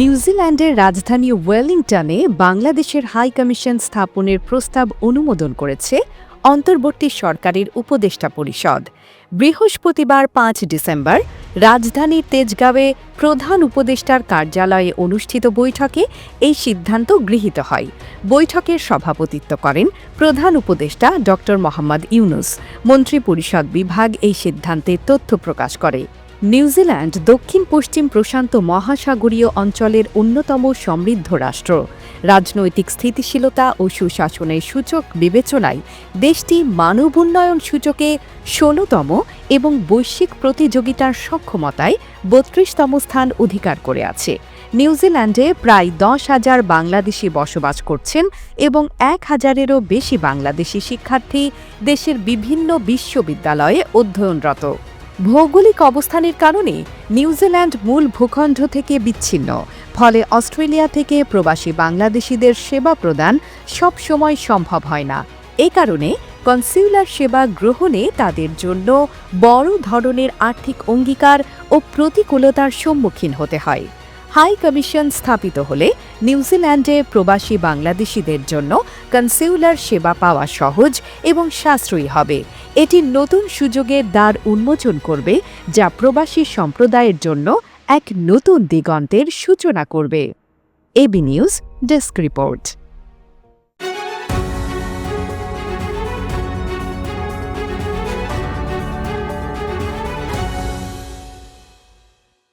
নিউজিল্যান্ডের রাজধানী ওয়েলিংটনে বাংলাদেশের হাই কমিশন স্থাপনের প্রস্তাব অনুমোদন করেছে অন্তর্বর্তী সরকারের উপদেষ্টা পরিষদ। বৃহস্পতিবার পাঁচ ডিসেম্বর রাজধানীর তেজগাঁওয়ে প্রধান উপদেষ্টার কার্যালয়ে অনুষ্ঠিত বৈঠকে এই সিদ্ধান্ত গৃহীত হয়। বৈঠকের সভাপতিত্ব করেন প্রধান উপদেষ্টা ড মোহাম্মদ ইউনুস। মন্ত্রিপরিষদ বিভাগ এই সিদ্ধান্তে তথ্য প্রকাশ করে। নিউজিল্যান্ড দক্ষিণ পশ্চিম প্রশান্ত মহাসাগরীয় অঞ্চলের অন্যতম সমৃদ্ধ রাষ্ট্র। রাজনৈতিক স্থিতিশীলতা ও সুশাসনের সূচক বিবেচনায় দেশটি মানব উন্নয়ন সূচকে ষোলতম এবং বৈশ্বিক প্রতিযোগিতার সক্ষমতায় বত্রিশতম স্থান অধিকার করে আছে। নিউজিল্যান্ডে প্রায় দশ হাজার বাংলাদেশি বসবাস করছেন এবং এক হাজারেরও বেশি বাংলাদেশি শিক্ষার্থী দেশের বিভিন্ন বিশ্ববিদ্যালয়ে অধ্যয়নরত। ভৌগোলিক অবস্থানের কারণে নিউজিল্যান্ড মূল ভূখণ্ড থেকে বিচ্ছিন্ন। ফলে অস্ট্রেলিয়া থেকে প্রবাসী বাংলাদেশিদের সেবা প্রদান সব সময় সম্ভব হয় না। এ কারণে কনসিউলার সেবা গ্রহণে তাদের জন্য বড় ধরনের আর্থিক অঙ্গীকার ও প্রতিকূলতার সম্মুখীন হতে হয়। হাই কমিশন স্থাপিত হলে নিউজিল্যান্ডে প্রবাসী বাংলাদেশিদের জন্য কনসিউলার সেবা পাওয়া সহজ এবং সাশ্রয়ী হবে। এটি নতুন সুযোগের দ্বার উন্মোচন করবে, যা প্রবাসী সম্প্রদায়ের জন্য এক নতুন দিগন্তের সূচনা করবে। AB news, desk report.